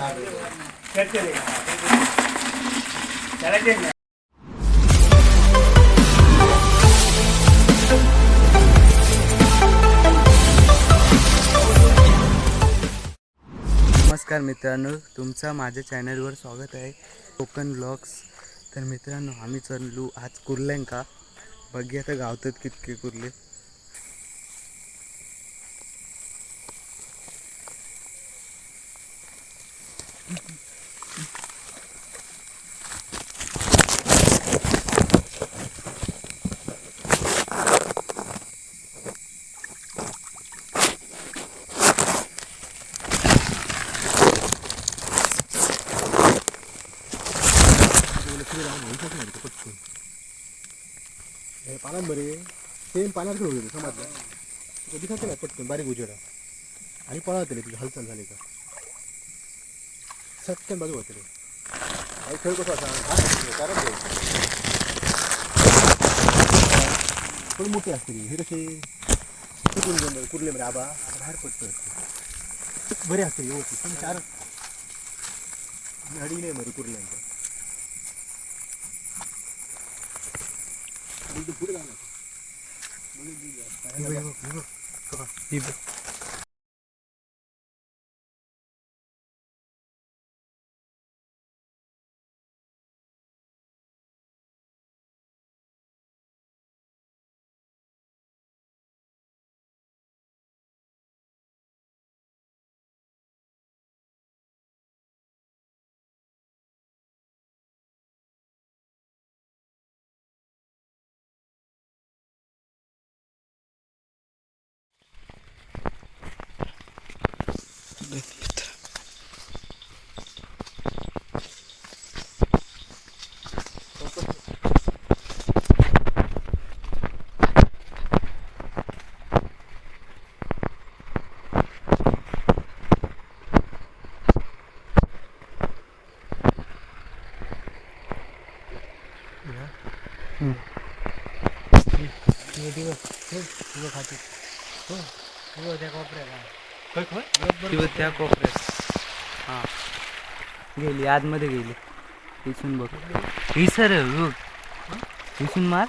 नमस्कार मित्रांनो तुमचं माझ्या चॅनलवर स्वागत आहे. कोकण ब्लॉग्स. तर मित्रांनो आम्ही चललो आज कुर्ल्यांका बघी तर गावतात कितके कुर्ले. हे पाण्यात बरे सेम पाण्यात खेळू गेले समजलं कधी खाते काय पटकन बारीक उजेडा आणि पळा तरी तुझी हालचाल झाली का सटकन बाजू होते रे आई खेळ कसा असा हा, कारण. पण मोठे असते रे. हे कसे कुठून गेले कुर्ले मध्ये आबा बाहेर पडतं बरे असते व्यवस्थित पण चार अडी नाही मध्ये कुर्ल्यांचं पुढे जाणार 네, 붙더라. 응. 이거 이거 이거 가지고 이거 이거 내가 버려라. किंवा त्या कोपऱ्यात. हां. गेली आतमध्ये गेली. इथून बघ. ही सर बघ. इथून मार.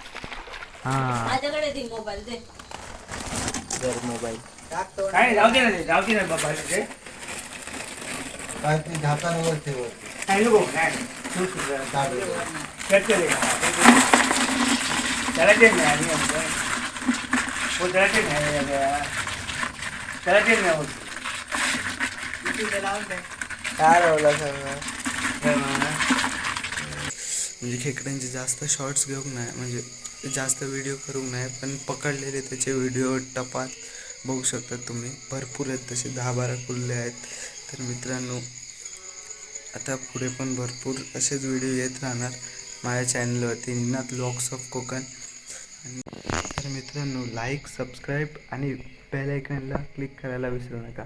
हां. माझ्याकडे ती मोबाईल दे. जर मोबाईल. काय जाऊ दे ना जाऊ दे ना बाबा ते. काय ते झाकांवर ठेवत काय नको काय त्याला ते नाही. हो त्याला ते नाही याला. त्याला ते नाही काय लावला म्हणजे खेकड्यांचे जास्त शॉर्ट्स घेऊक नाही म्हणजे जास्त व्हिडिओ करूक नाही पण पकडलेले त्याचे व्हिडिओ टपात बघू शकता तुम्ही. भरपूर आहेत तसे दहा बारा कुर्ले आहेत. तर मित्रांनो आता पुढे पण भरपूर असेच व्हिडिओ येत राहणार. माझ्या चॅनलवरती निनाथ लॉक्स ऑफ कोकण. आणि तर मित्रांनो लाईक सबस्क्राईब आणि बेल आयकनला क्लिक करायला विसरू नका.